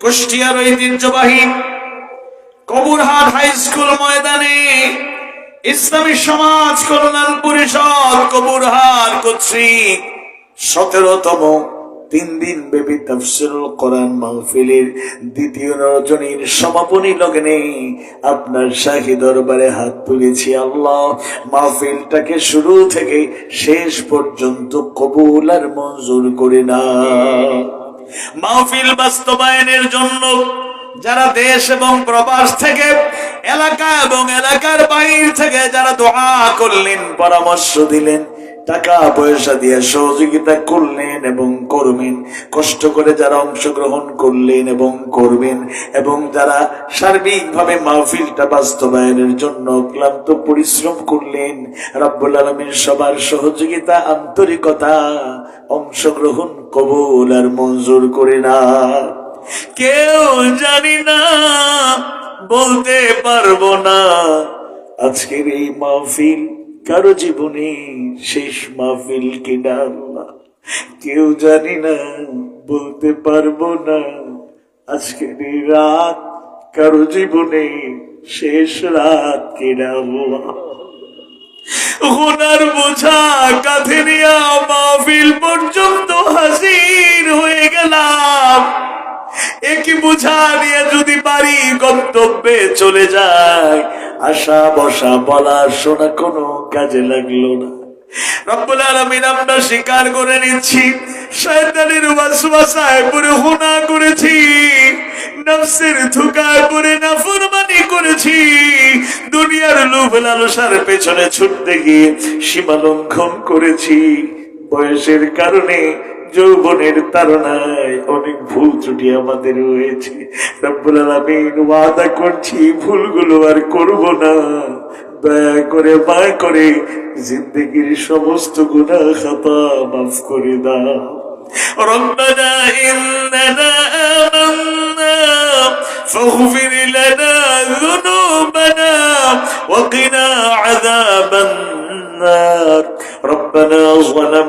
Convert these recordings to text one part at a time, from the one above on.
কুষ্টিয়ার ঐতিহ্যবাহী Kaburhat high school ময়দানে ইসলামী সমাজ কল্যাণ পরিষদ কবুরহাট কর্তৃক সতেরোতম তিন দিন ব্যাপী তাফসিরুল কোরআন মাহফিলের দ্বিতীয় রজনীর সমাপনী লগ্নে আপনার শাহী দরবারে হাত তুলেছি আল্লাহ। মাহফিলটাকে শুরু থেকে শেষ পর্যন্ত কবুল আর মঞ্জুর করে না। মাহফিল বাস্তবায়নের জন্য যারা দেশ এবং প্রবাস থেকে, এলাকা এবং এলাকার বাইর থেকে যারা দোয়া করলেন, পরামর্শ দিলেন টাকা পয়সা দিয়ে সহযোগিতা করলেন এবং করবেন। কষ্ট করে যারা অংশগ্রহণ করলেন এবং করবেন এবং যারা সার্বিকভাবে মাহফিলটা বাস্তবায়নের জন্য ক্লান্ত পরিশ্রম করলেন, রব্বুল আলমীর সবার সহযোগিতা, আন্তরিকতা, অংশগ্রহণ, কবুল আর মঞ্জুর করে না। কেউ জানি না, বলতে পারব না, আজকের এই মাহফিল কারও জীবনে শেষ মাহফিল কিনা কেউ জানি না, বলতে পারব না। আজকের এই রাত কারও জীবনে শেষ রাত কিনা? গুনার বোঝা কাঁধে নিয়া মাহফিল পর্যন্ত হাজির হয়ে গেলাম। একই বোঝা নিয়ে যদি পারি গন্তব্যে চলে যায় আশা, বসা, বলা, শোনা, কোনো কাজে লাগল না। স্বীকার করে নিচ্ছি, শয়তানের ওয়াসওয়াসায় পড়ে হুনা করেছি, নফসের ধোকায় পড়ে নাফরমানি করেছি, দুনিয়ার লোভ লালসার পেছনে ছুটতে গিয়ে সীমা লঙ্ঘন করেছি। বয়সের কারণে যৌবনের তারণায় অনেক ভুল ত্রুটি আমাদের হয়েছে রব্বুল আলামিন ওয়াদা করছি ভুলগুলো আর করব না দয়া করে মায় করে জিন্দগির সমস্ত গুনাহ খাতা মাফ করে দাও ربنا إننا آمنا فاغفر لنا ذنوبنا وقنا عذاب النار ربنا ظلمنا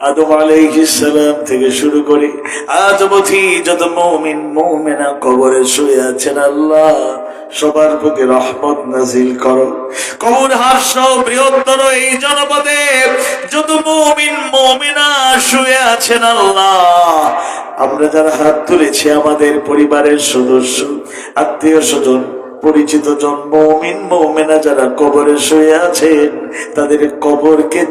আদম সালাম থেকে শুরু করে আজ অবধি যত মৌমিন, মৌমেনা কবরে শুয়ে আছেন আল্লাহ, সবার প্রতি রহমত নাজিল করো। কবর হাস্য বৃহত্তর এই জনপদে যত মৌমিন, মৌমিনা শুয়ে আছেন আল্লাহ। আমরা যারা হাত তুলেছি আমাদের পরিবারের সদস্য, আত্মীয় স্বজন, পরিচিত জন, মৌমিন, মৌমেনা যারা কবরে শুয়ে আছেন, তাদের কবরকে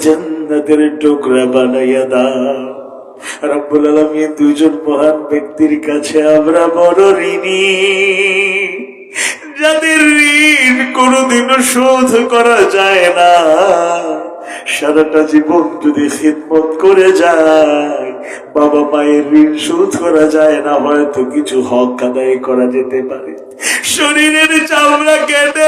দুজন মহান ব্যক্তির কাছে আমরা বড় ঋণী যাদের ঋণ কোনোদিনও শোধ করা যায় না। সারাটা জীবন যদি খিদমত করে যায়, বাবা মায়ের ঋণ শোধ করা যায় না, হয়তো কিছু হক আদায় করা যেতে পারে। শরীরের চামড়া কেটে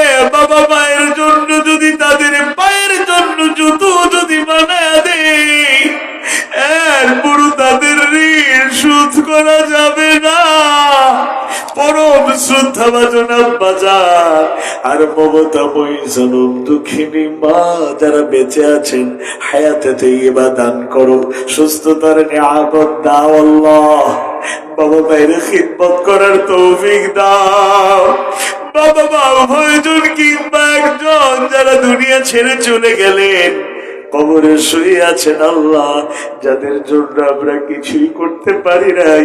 মমতাময়ী জনম দুঃখিনী মা, যারা বেঁচে আছেন, হায়াতে দান করো, সুস্থতার দাও আল্লাহ। বাবা খিদমত করার তৌফিক দাও। বাবা মা কিংবা একজন যারা দুনিয়া ছেড়ে চলে গেলেন, কবরে শুয়ে আছেন আল্লাহ, যাদের জন্য আমরা কিছুই করতে পারি নাই।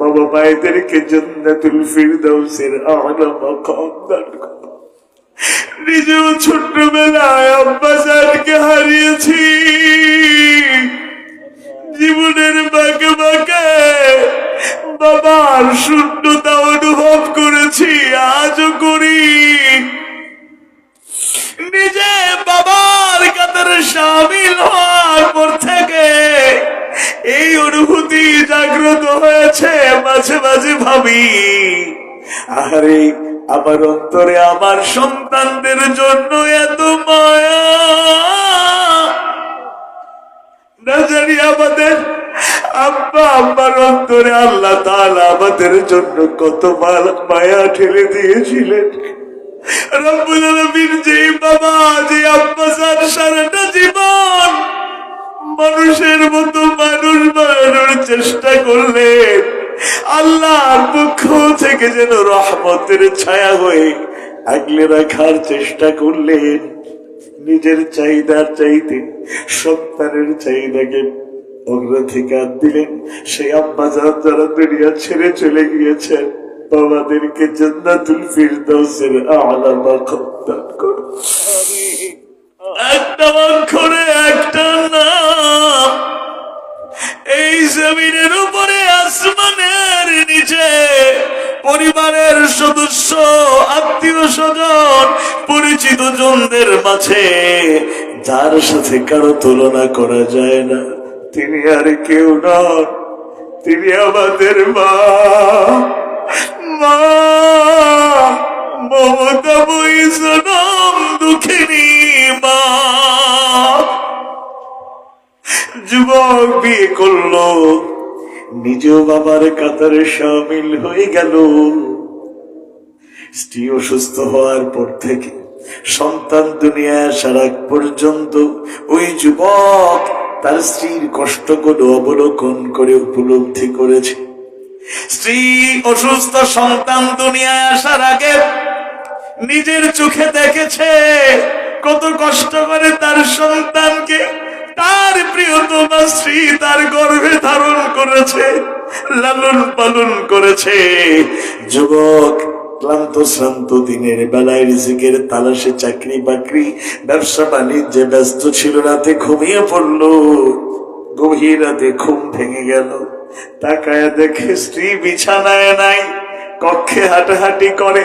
বাবা মায়েদেরকে জান্নাতুল ফিরদাউসের আলা মাকাম দান করো নিজেও ছোট্টবেলায় আব্বাজানকে হারিয়েছি। জীবনের বাঁকে বাঁকে বাবার শূন্যতা অনুভব করেছি, আজও করি। নিজে বাবার কাতারে সামিল হওয়ার পর থেকে এই অনুভূতি জাগ্রত হয়েছে, মাঝে মাঝে ভাবি আরে আবার অন্তরে আমার সন্তানদের জন্য এত মায়া। জানি আমাদের আব্বা আব্বার অন্তরে আল্লাহ তালা আমাদের জন্য কত মায়া ঠেলে দিয়েছিলেন। মানুষের মতো মানুষ বানানোর চেষ্টা করলেন আল্লাহর পক্ষ থেকে যেন রহমতের ছায়া হয়ে আগলে রাখার চেষ্টা করলেন। নিজের চাহিদার চাইতে সন্তানের চাহিদাকে অগ্রাধিকার দিলেন। সেই আব্বা যারা যারা দুনিয়া ছেড়ে চলে গিয়েছেন, বাবাদেরকে জান্নাতুল ফিরদাউসের আলা মাকাম দান করুন একটা অক্ষরে একটা নাম। এই জমিনের উপরে আসমানের নিচে পরিবারের সদস্য, আত্মীয় স্বজন, পরিচিত জনদের মাঝে, যার সাথে কারও তুলনা করা যায় না। তিনি আর কেউ নন, তিনি আমাদের মা। মা, মমতা বৈষ্ণব দুঃখিনী মা। যুবক বিয়ে করল। নিজেও বাবার কাতারে সামিল হয়ে গেল। স্ত্রী অসুস্থ হওয়ার পর থেকে সন্তান দুনিয়া আগ পর্যন্ত ওই যুবক তার স্ত্রীর কষ্ট কষ্টগুলো অবলোকন করে উপলব্ধি করেছে। স্ত্রী অসুস্থ, সন্তান দুনিয়ায় আসার আগে নিজের চোখে দেখেছে কত কষ্ট করে তার সন্তানকে তার প্রিয়তমা স্ত্রী তার গর্ভে ধারণ করেছে, লালন পালন করেছে। যুবক, ক্লান্ত শ্রান্ত দিনের বেলায় রিজিকের তালাশে চাকরি বাকরি, ব্যবসা বাণিজ্যে ব্যস্ত ছিল, রাতে ঘুমিয়ে পড়ল। গভীর রাতে ঘুম ভেঙে গেল। তাকায় দেখে স্ত্রী বিছানায় নাই, কক্ষে হাঁটাহাঁটি করে।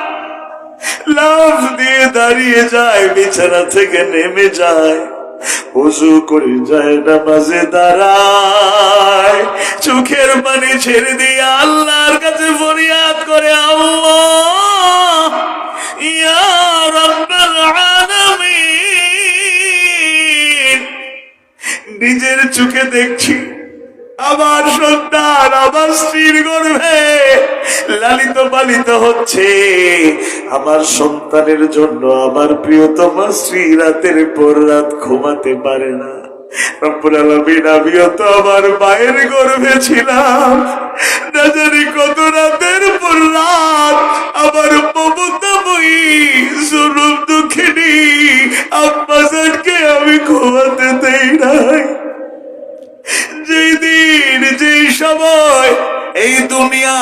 লাভ দিয়ে দাঁড়িয়ে যায়, বিছানা থেকে নেমে যায়। উজু করে যায় নামাজে দাঁড়ায়। চোখের পানি ছেড়ে দিয়ে আল্লাহর কাছে ফরিয়াদ করে নিজের চোখে দেখছি, আমার সন্তান, আমার স্ত্রীর গর্ভে। লালিত পালিত হচ্ছে। আমার সন্তানের জন্য আমার প্রিয়তমা স্ত্রী রাতের পর রাত ঘুমাতে পারে না। আমার মায়ের গর্ভে ছিলাম। না জানি কত রাতের পর রাত আমার মমতা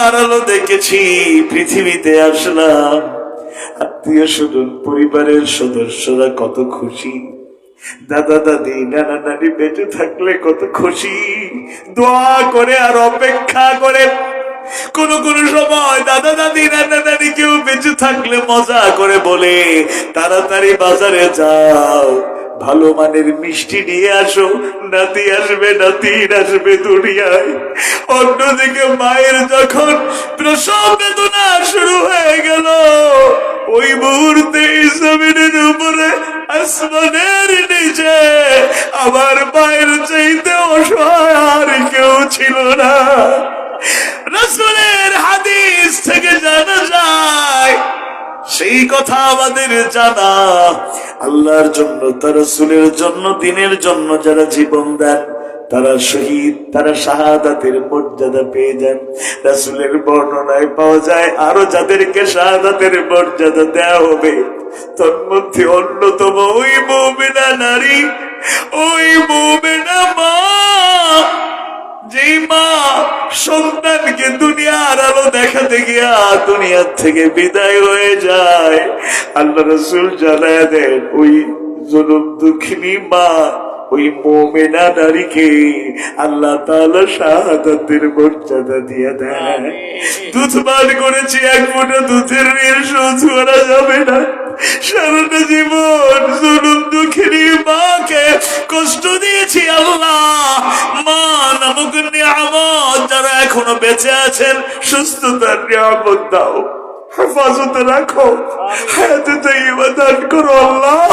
দুনিয়ার আলো দেখেছি, পৃথিবীতে আসলাম। আত্মীয় স্বজন, পরিবারের সদস্যরা কত খুশি। দাদা, দাদি, নানা, নানি বেঁচে থাকলে কত খুশি। দোয়া করে আর অপেক্ষা করে। কোন কোন সময় দাদা, দাদি, নানা, নানি কেউ বেঁচে থাকলে মজা করে বলে, তাড়াতাড়ি বাজারে যাও। ভালো মানের মিষ্টি নিয়ে আসো। নাতি আসবে নাতি আসবে দুনিয়ায়। অন্যদিকে মায়ের যখন প্রসব বেদনা শুরু হয়ে গেল, ওই মুহূর্তে জমিনের উপরে আসমানের নিচে আমার মায়ের চাইতে অসহায় আর কেউ ছিল না। রসুলের হাদিস থেকে জানা যায় সেই কথা আমাদের জানা। আল্লাহর জন্য, তার রসুলের জন্য, দিনের জন্য যারা জীবন দেন, তারা শহীদ, তারা শাহাদাতের মর্যাদা পেয়ে যান। রাসুলের বর্ণনায় পাওয়া যায়, আরও যাদেরকে শাহাদাতের মর্যাদা দেয়া হবে, তন্মধ্যে অন্যতম ওই মৌমিনা নারী, ওই মৌমিনা মা, যেই মা সন্তানকে দুনিয়ার আলো দেখাতে গিয়া দুনিয়ার থেকে বিদায় হয়ে যায়? আল্লাহ রসুল জানায় দেন ওই জনম দুঃখিনী মা ওই মোমেনা নারীকে আল্লাহ শাহাদাতের মর্যাদা দিয়ে দেয় দুধ পান করেছি এক ফোঁটা দুধের ঋণ শোধ করা যাবে না। সারাটা জীবন জুলুম দুঃখিনী মাকে কষ্ট দিয়েছি আল্লাহ। এখনও বেঁচে আছেন, সুস্থতার নিয়ামত দাও। রাখো। আল্লাহ।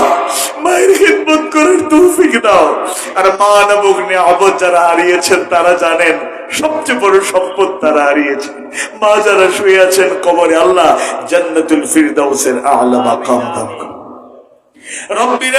তারা জানেন, সবচেয়ে বড় সম্পদ তারা হারিয়েছেন মা যারা শুয়ে আছেন, কবরে আল্লাহ রব্বির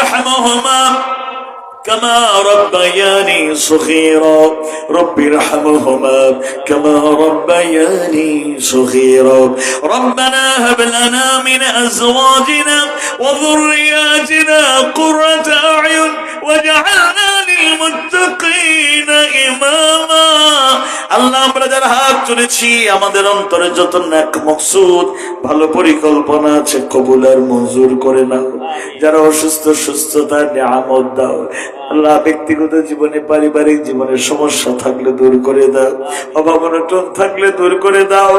كما ربياني صغيرا رب ارحمهما كما ربياني صغيرا ربنا هب لنا من ازواجنا وذرياتنا قرة اعين واجعلنا للمتقين اماما আল্লাহ আমরা যারা হাত তুলেছি আমাদের অন্তরে যত ন্যাক মকসুদ ভালো পরিকল্পনা আছে কবুল আর মঞ্জুর করে নাও যারা অসুস্থ সুস্থতা নিয়ামত দাও আল্লাহ ব্যক্তিগত জীবনে, পারিবারিক জীবনে সমস্যা থাকলে দূর করে দাও। অভাব অনটন থাকলে দূর করে দাও।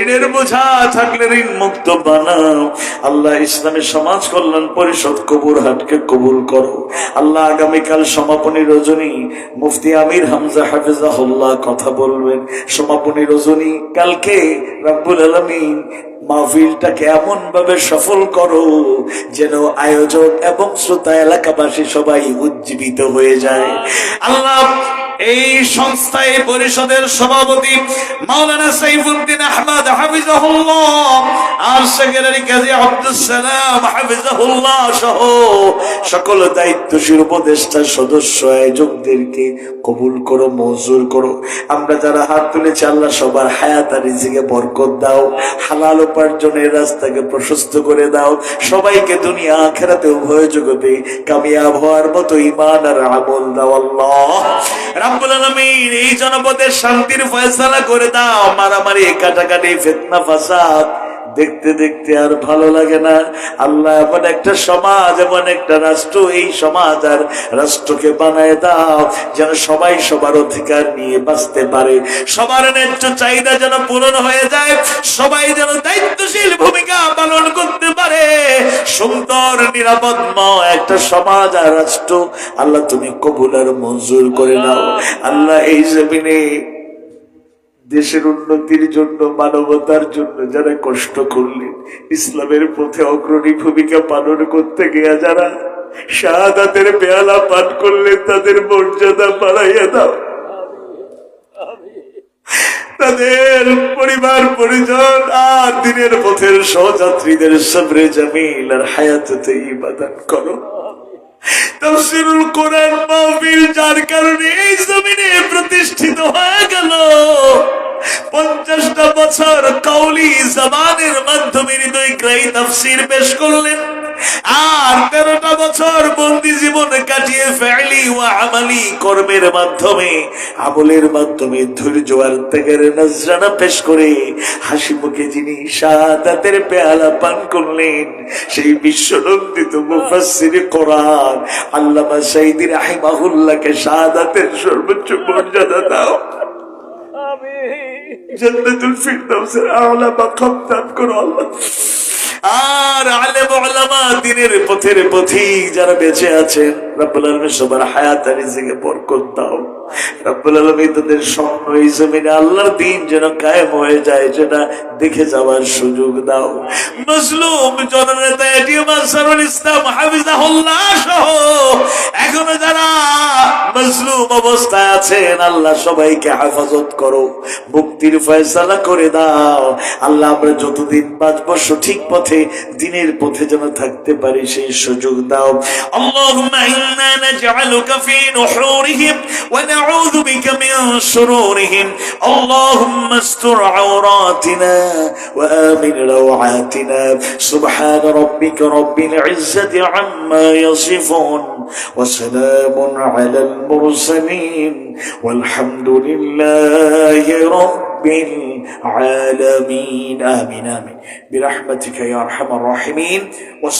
ঋণের বোঝা থাকলে ঋণ মুক্ত বানাও। আল্লাহ ইসলামী সমাজ কল্যাণ পরিষদ কবুর হাটকে কবুল করো। আল্লাহ আগামীকাল সমাপনী রজনী, মুফতি আমির হামজা হাফিজাহুল্লাহ কথা বলবেন। সমাপনী রজনী কালকে রাব্বুল আলমিন মাহফিলটাকে এমন ভাবে সফল করো যেন আয়োজক এবং শ্রোতা এলাকাবাসী সবাই উজ্জীবিত হয়ে যায়। আল্লাহ এই সংস্থা এই পরিষদের সভাপতি মাওলানা সাইফুদ্দিন আহমদ, হাফিজাহুল্লাহ, আর সেক্রেটারি কাজী আব্দুল সালাম, হাফিজাহুল্লাহ সহ সকল দায়িত্বশীল উপদেষ্টা সদস্য, আয়োজকদেরকে কবুল করো, মঞ্জুর করো। আমরা যারা হাত তুলেছি, আল্লাহ সবার হায়াত আর রিজিকে বরকত দাও। হালাল উপার্জনের রাস্তাকে প্রশস্ত করে দাও। সবাইকে দুনিয়া আখেরাতে উভয় জগতে কামিয়াব হওয়ার মতো ইমান আর আমল দাও, আল্লাহ। এই দেখতে দেখতে আর ভালো লাগে না। আল্লাহ এমন একটা সমাজ, এমন একটা রাষ্ট্র, এই সমাজ আর রাষ্ট্রকে বানায় দাও, যেন সবাই সবার অধিকার নিয়ে বাঁচতে পারে। সবার ন্যায্য চাহিদা যেন পূরণ হয়ে যায়, সবাই যেন দায়িত্বশীল সুন্দর নিরাপদময় একটা সমাজ আর রাষ্ট্র। আল্লাহ, তুমি কবুল আর মঞ্জুর করে নাও। আল্লাহ, এই জমিনে দেশের উন্নতির জন্য, মানবতার জন্য যারা কষ্ট করলেন, ইসলামের পথে অগ্রণী ভূমিকা পালন করতে গিয়া যারা শাহাদাতের পেয়ালা পান করলেন, তাদের মর্যাদা বাড়াইয়া দাও। তাদের পরিবার, পরিজন আর দিনের পথের সহযাত্রীদের সবরে জামিল আর হায়াততে ইবাদান করো। যার কারণে এই জমিনে প্রতিষ্ঠিত হয়ে গেল। পঞ্চাশটা বছর কাউলি জবানের মাধ্যমে হৃদয় গ্রাহী তফসির পেশ করলেন। আর তেরোটা বছর বন্দি জীবন কাটিয়ে ফেলি ও আমালি কর্মের মাধ্যমে আমলের মাধ্যমে ধৈর্য আর ত্যাগের নজরানা পেশ করে হাসি মুখে যিনি শাহাদাতের পেয়ালা পান করলেন সেই বিশ্বনন্দিত মুফাসসির কোরআন আল্লামা সাইদি রাহিমাহুল্লাহকে শাহাদাতের সর্বোচ্চ মর্যাদা দাও। জান্নাতুল ফিরদাউসের আলা মাকাম দান করো আল্লাহ। আর আলেম ওলামা দিনের পথের পথিক যারা বেঁচে আছেন, রব্বুল সবার হায়াত আর রিজিকে বরকত দাও। তোদের স্বপ্ন এই আল্লাহর দিন যেন কায়েম হয়ে যায়, সেটা দেখে যাওয়ার সুযোগ দাও। মজলুম এখনও যারা অবস্থায় আছেন, আল্লাহ সবাইকে হেফাজত করো। মুক্তির ফয়সালা করে দাও। আল্লাহ আমরা যতদিন বাঁচব, সঠিক পথে, দিনের পথে যেন থাকতে পারি, সেই সুযোগ দাও। ونعوذ بك من شرورهم. اللهم استر عوراتنا وآمن روعاتنا. سبحان ربك رب العزة عما يصفون وسلام على المرسلين. والحمد لله رب العالمين. آمين آمين. برحمتك يا أرحم الراحمين.